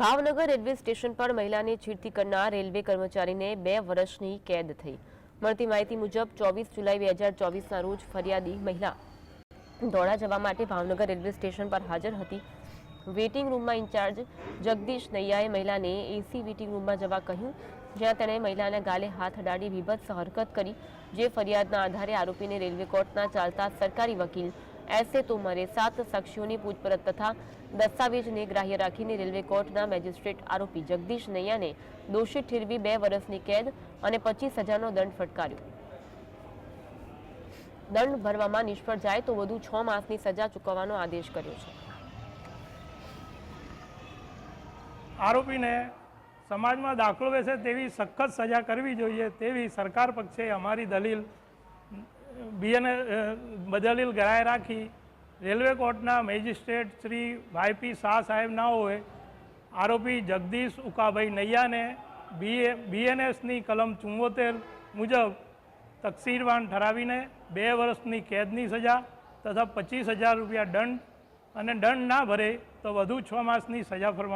Bhavnagar railway station પર મહિલાને છેડતી કરનાર રેલવે કર્મચારીને બે વર્ષની કેદ થઈ. મળતી માહિતી મુજબ, ચોવીસ જુલાઈ બે હજાર ચોવીસના રોજ ફરિયાદી મહિલા દોડા જવા માટે ભાવનગર રેલવે સ્ટેશન પર હાજર હતી. વેઇટિંગ રૂમમાં ઇન્ચાર્જ જગદીશ નૈયાએ મહિલાને એસી વેઇટિંગ રૂમમાં જવા કહ્યું, જ્યાં તેણે મહિલાના ગાલે હાથ અડાડી વિભત્સ હરકત કરી, જે ફરિયાદના આધારે આરોપીને રેલવે કોર્ટના ચાલતા સરકારી વકીલ એસ એ તોમરે સાત સાક્ષીઓની પૂછપરછ તથા દસ્તાવેજને ગ્રાહ્ય રાખીને રેલવે કોર્ટના મેજિસ્ટ્રેટ આરોપી જગદીશ નૈયાને દોષિત ઠેરવી બે વર્ષની કેદ અને પચીસ હજારનો દંડ ફટકાર્યો દંડ ભરવામાં નિષ્ફળ જાય તો વધુ છ માસની સજા ચૂકવવાનો આદેશ કર્યો છે. આરોપીને સમાજમાં દાખલો બેસે તેવી સખત સજા કરવી જોઈએ તેવી સરકાર પક્ષે અમારી દલીલ બીએને બદલીલ ગરાય રાખી. રેલવે કોર્ટના મેજિસ્ટ્રેટ શ્રી વાયપી શાહ સાહેબના હોય, આરોપી જગદીશ ઉકાભાઈ નૈયાને બીએ, બીએનએસની કલમ ચુમ્મોતેર મુજબ તકસીરવાન ઠરાવીને બે વર્ષની કેદની સજા તથા પચીસ હજાર રૂપિયા દંડ અને દંડ ના ભરે તો વધુ છ માસની સજા ફરવા